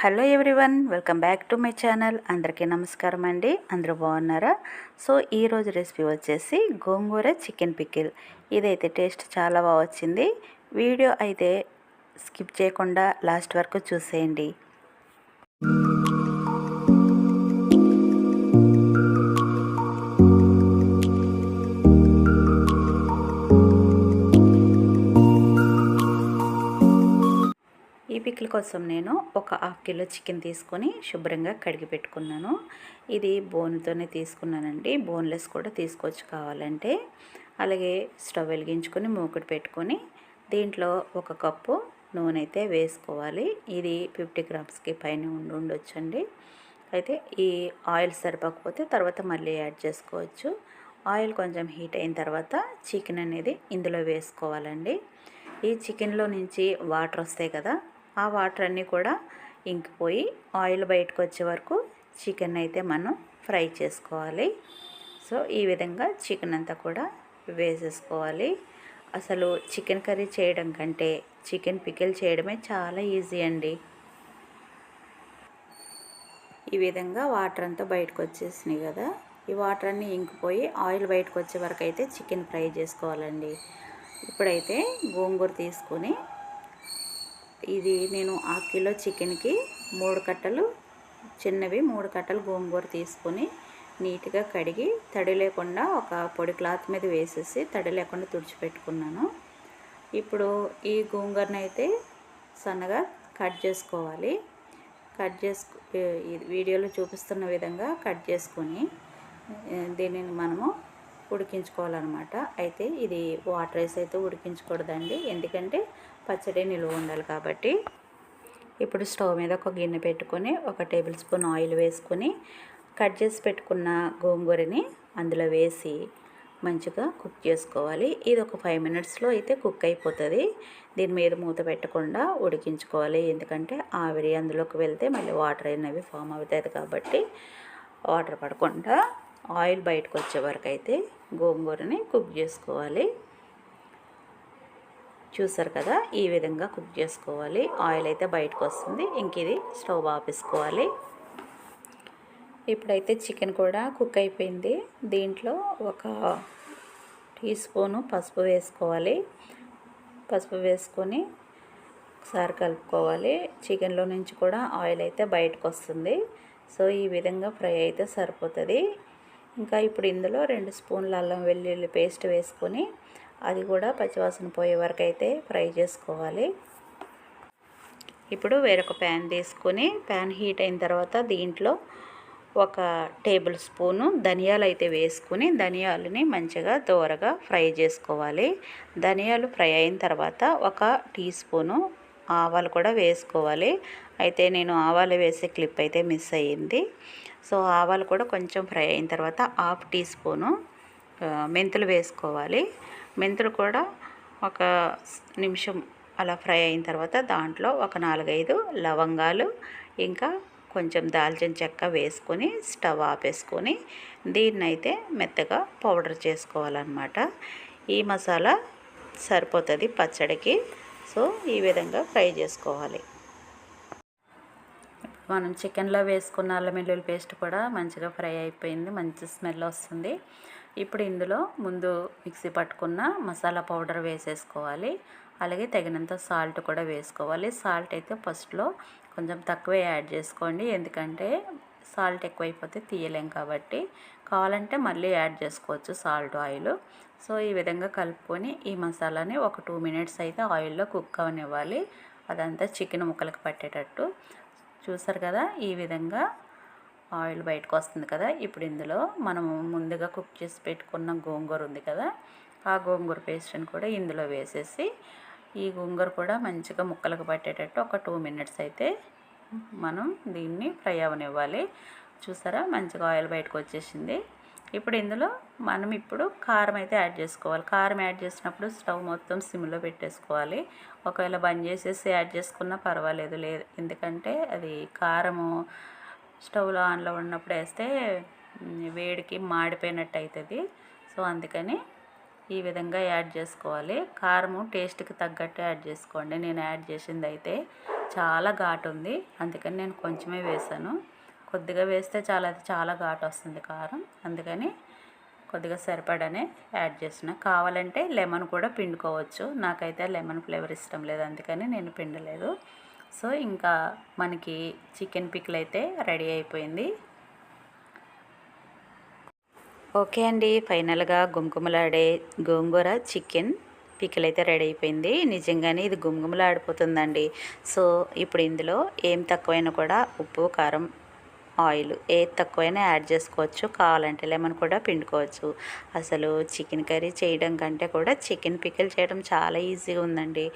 Hello everyone welcome back to my channel. అందరికీ నమస్కారం అండి. అందరూ బాగున్నారా? సో ఈరోజు రెసిపీ వచ్చేసి గోంగూర చికెన్ పికిల్ ఇదైతే టేస్ట్ చాలా బాగా వచ్చింది. వీడియో అయితే స్కిప్ చేయకుండా లాస్ట్ వరకు చూసేయండి. పికిల్ కోసం నేను ఒక హాఫ్ కిలో చికెన్ తీసుకొని శుభ్రంగా కడిగి పెట్టుకున్నాను. ఇది బోన్తోనే తీసుకున్నానండి. బోన్లెస్ కూడా తీసుకోవచ్చు కావాలంటే. అలాగే స్టవ్ వెలిగించుకొని మూకుడు పెట్టుకొని దీంట్లో ఒక కప్పు నూనె అయితే వేసుకోవాలి. ఇది ఫిఫ్టీ గ్రామ్స్కి పైన ఉండి ఉండొచ్చండి. అయితే ఈ ఆయిల్ సరిపోకపోతే తర్వాత మళ్ళీ యాడ్ చేసుకోవచ్చు. ఆయిల్ కొంచెం హీట్ అయిన తర్వాత చికెన్ అనేది ఇందులో వేసుకోవాలండి. ఈ చికెన్లో నుంచి వాటర్ వస్తాయి కదా ఆ వాటర్ అన్నీ కూడా ఇంకిపోయి ఆయిల్ బయటకు వచ్చే వరకు చికెన్ అయితే మనం ఫ్రై చేసుకోవాలి. సో ఈ విధంగా చికెన్ అంతా కూడా వేసేసుకోవాలి. అసలు చికెన్ కర్రీ చేయడం కంటే చికెన్ పికిల్ చేయడమే చాలా ఈజీ అండి. ఈ విధంగా వాటర్ అంతా బయటకు వచ్చేసినాయి కదా ఈ వాటర్ అన్నీ ఇంకిపోయి ఆయిల్ బయటకు వచ్చే వరకు అయితే చికెన్ ఫ్రై చేసుకోవాలండి. ఇప్పుడైతే గోంగూర తీసుకొని ఇది నేను ఆ కిలో చికెన్కి మూడు కట్టలు చిన్నవి మూడు కట్టలు గోంగూర తీసుకొని నీట్గా కడిగి తడి లేకుండా ఒక పొడి క్లాత్ మీద వేసేసి తడి లేకుండా తుడిచిపెట్టుకున్నాను. ఇప్పుడు ఈ గోంగూరని అయితే సన్నగా కట్ చేసుకోవాలి. కట్ చేసుకు వీడియోలో చూపిస్తున్న విధంగా కట్ చేసుకొని దీనిని మనము ఉడికించుకోవాలన్నమాట. అయితే ఇది వాటర్ రైస్ అయితే ఉడికించకూడదండి. ఎందుకంటే పచ్చడి నిలువ ఉండాలి కాబట్టి. ఇప్పుడు స్టవ్ మీద ఒక గిన్నె పెట్టుకొని ఒక టేబుల్ స్పూన్ ఆయిల్ వేసుకొని కట్ చేసి పెట్టుకున్న గోంగూరని అందులో వేసి మంచిగా కుక్ చేసుకోవాలి. ఇది ఒక ఫైవ్ మినిట్స్లో అయితే కుక్ అయిపోతుంది. దీని మీద మూత పెట్టకుండా ఉడికించుకోవాలి. ఎందుకంటే ఆవిరి అందులోకి వెళ్తే మళ్ళీ వాటర్ అయినవి ఫామ్ అవుతుంది కాబట్టి వాటర్ పడకుండా ఆయిల్ బయటకు వచ్చే వరకు అయితే గోంగూరని కుక్ చేసుకోవాలి. చూసారు కదా ఈ విధంగా కుక్ చేసుకోవాలి. ఆయిల్ అయితే బయటకు వస్తుంది. ఇంక ఇది స్టవ్ ఆపేసుకోవాలి. ఇప్పుడైతే చికెన్ కూడా కుక్ అయిపోయింది. దీంట్లో ఒక టీ స్పూను పసుపు వేసుకోవాలి. పసుపు వేసుకొని ఒకసారి కలుపుకోవాలి. చికెన్లో నుంచి కూడా ఆయిల్ అయితే బయటకు వస్తుంది. సో ఈ విధంగా ఫ్రై అయితే సరిపోతుంది. ఇంకా ఇప్పుడు ఇందులో రెండు స్పూన్ల అల్లం వెల్లుల్లి పేస్ట్ వేసుకొని అది కూడా పచ్చివాసన పోయే వరకు అయితే ఫ్రై చేసుకోవాలి. ఇప్పుడు వేరొక ప్యాన్ తీసుకొని ప్యాన్ హీట్ అయిన తర్వాత దీంట్లో ఒక టేబుల్ స్పూను ధనియాలు అయితే వేసుకుని ధనియాలని మంచిగా దోరగా ఫ్రై చేసుకోవాలి. ధనియాలు ఫ్రై అయిన తర్వాత ఒక టీ స్పూను ఆవాలు కూడా వేసుకోవాలి. అయితే నేను ఆవాలు వేసే క్లిప్ అయితే మిస్ అయ్యింది. సో ఆవాలు కూడా కొంచెం ఫ్రై అయిన తర్వాత హాఫ్ టీ స్పూను మెంతులు వేసుకోవాలి. మెంతులు కూడా ఒక నిమిషం అలా ఫ్రై అయిన తర్వాత దాంట్లో ఒక నాలుగైదు లవంగాలు ఇంకా కొంచెం దాల్చిన చెక్క వేసుకొని స్టవ్ ఆపేసుకొని దీన్నైతే మెత్తగా పౌడర్ చేసుకోవాలన్నమాట. ఈ మసాలా సరిపోతుంది పచ్చడికి. సో ఈ విధంగా ఫ్రై చేసుకోవాలి. మనం చికెన్లో వేసుకున్న అల్లం వెల్లుల్లి పేస్ట్ కూడా మంచిగా ఫ్రై అయిపోయింది మంచి స్మెల్ వస్తుంది. ఇప్పుడు ఇందులో ముందు మిక్సీ పట్టుకున్న మసాలా పౌడర్ వేసేసుకోవాలి. అలాగే తగినంత సాల్ట్ కూడా వేసుకోవాలి. సాల్ట్ అయితే ఫస్ట్లో కొంచెం తక్కువే యాడ్ చేసుకోండి. ఎందుకంటే సాల్ట్ ఎక్కువైపోతే తీయలేం కాబట్టి కావాలంటే మళ్ళీ యాడ్ చేసుకోవచ్చు సాల్ట్ ఆయిల్. సో ఈ విధంగా కలుపుకొని ఈ మసాలాని ఒక టూ మినిట్స్ అయితే ఆయిల్లో కుక్ అవనివ్వాలి. అదంతా చికెన్ ముక్కలకు పట్టేటట్టు. చూసారు కదా ఈ విధంగా ఆయిల్ బయటకు వస్తుంది కదా. ఇప్పుడు ఇందులో మనము ముందుగా కుక్ చేసి పెట్టుకున్న గోంగూర ఉంది కదా ఆ గోంగూర పేస్ట్ని కూడా ఇందులో వేసేసి ఈ గోంగూర కూడా మంచిగా ముక్కలకు పట్టేటట్టు ఒక టూ మినిట్స్ అయితే మనం దీన్ని ఫ్రై అవనివ్వాలి. చూసారా? మంచిగా ఆయిల్ బయటకు వచ్చేసింది. ఇప్పుడు ఇందులో మనం ఇప్పుడు కారం అయితే యాడ్ చేసుకోవాలి. కారం యాడ్ చేసినప్పుడు స్టవ్ మొత్తం సిమ్లో పెట్టేసుకోవాలి. ఒకవేళ బంద్ చేసేసి యాడ్ చేసుకున్నా పర్వాలేదు. లేదు. ఎందుకంటే అది కారము స్టవ్లో ఆన్లో ఉన్నప్పుడు వేస్తే వేడికి మాడిపోయినట్టు అవుతుంది సో అందుకని ఈ విధంగా యాడ్ చేసుకోవాలి. కారము టేస్ట్కి తగ్గట్టు యాడ్ చేసుకోండి. నేను యాడ్ చేసింది అయితే చాలా ఘాటు ఉంది అందుకని నేను కొంచెమే వేసాను కొద్దిగా వేస్తే చాలా చాలా ఘాటు వస్తుంది కారం. అందుకని కొద్దిగా సరిపడానే యాడ్ చేసిన. కావాలంటే లెమన్ కూడా పిండుకోవచ్చు. నాకైతే లెమన్ ఫ్లేవర్ ఇష్టం లేదు. అందుకని నేను పిండలేదు. సో ఇంకా మనకి చికెన్ పిక్లు అయితే రెడీ అయిపోయింది. ఓకే అండి. ఫైనల్గా గుమ్కుమలాడే గోంగూర చికెన్. పికిల్ అయితే రెడీ అయిపోయింది. నిజంగానే ఇది గుమగుమలాడిపోతుందండి. సో ఇప్పుడు ఇందులో ఏం తక్కువైనా కూడా ఉప్పు కారం ఆయిల్ ఏది తక్కువైనా యాడ్ చేసుకోవచ్చు. కావాలంటే లెమన్ కూడా పిండుకోవచ్చు. అసలు చికెన్ కర్రీ చేయడం కంటే కూడా చికెన్ పికిల్ చేయడం చాలా ఈజీగా ఉందండి.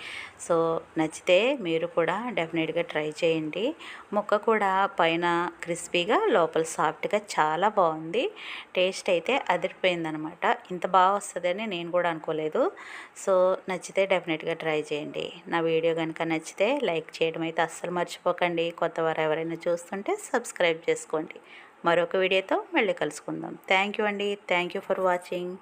సో నచ్చితే మీరు కూడా డెఫినెట్గా ట్రై చేయండి. ముక్క కూడా పైన క్రిస్పీగా లోపల సాఫ్ట్గా చాలా బాగుంది. టేస్ట్ అయితే అదిరిపోయిందనమాట. ఇంత బాగా వస్తుందని నేను కూడా అనుకోలేదు. సో నచ్చితే డెఫినెట్గా ట్రై చేయండి. నా వీడియో కనుక నచ్చితే లైక్ చేయడం అయితే అస్సలు మర్చిపోకండి. కొత్త వారు ఎవరైనా చూస్తుంటే సబ్స్క్రైబ్ చేసుకోండి. మరొక వీడియోతో మళ్ళీ కలుసుకుందాం. థ్యాంక్ యూ అండి. Thank you for watching